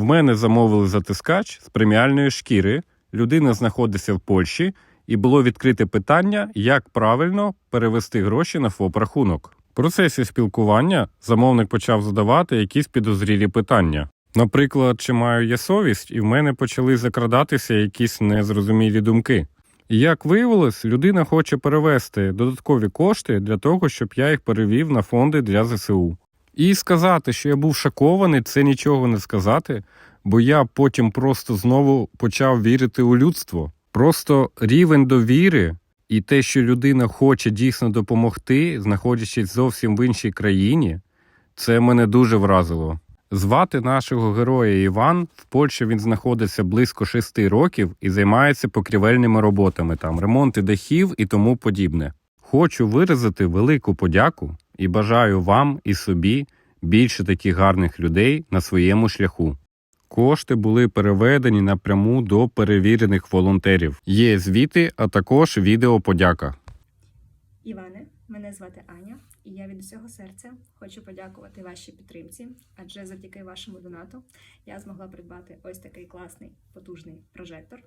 В мене замовили затискач з преміальної шкіри. Людина знаходиться в Польщі, і було відкрите питання, як правильно перевести гроші на ФОП-рахунок. В процесі спілкування замовник почав задавати якісь підозрілі питання. Наприклад, чи маю я совість, і в мене почали закрадатися якісь незрозумілі думки. І як виявилось, людина хоче перевести додаткові кошти для того, щоб я їх перевів на фонди для ЗСУ. І сказати, що я був шокований, це нічого не сказати, бо я потім просто знову почав вірити у людство. Просто рівень довіри і те, що людина хоче дійсно допомогти, знаходячись зовсім в іншій країні, це мене дуже вразило. Звати нашого героя Іван. В Польщі він знаходиться близько шести років і займається покрівельними роботами, там ремонти дахів і тому подібне. Хочу виразити велику подяку і бажаю вам і собі більше таких гарних людей на своєму шляху. Кошти були переведені напряму до перевірених волонтерів. Є звіти, а також відеоподяка. Іване, мене звати Аня, і я від усього серця хочу подякувати вашій підтримці, адже завдяки вашому донату я змогла придбати ось такий класний потужний прожектор,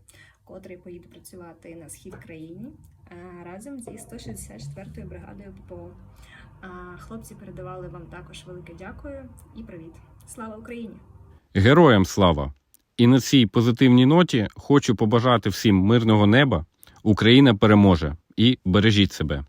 котрий поїде працювати на схід країні е, разом зі 164-ю бригадою ППО. Хлопці передавали вам також велике дякую і привіт. Слава Україні! Героям слава! І на цій позитивній ноті хочу побажати всім мирного неба. Україна переможе і бережіть себе.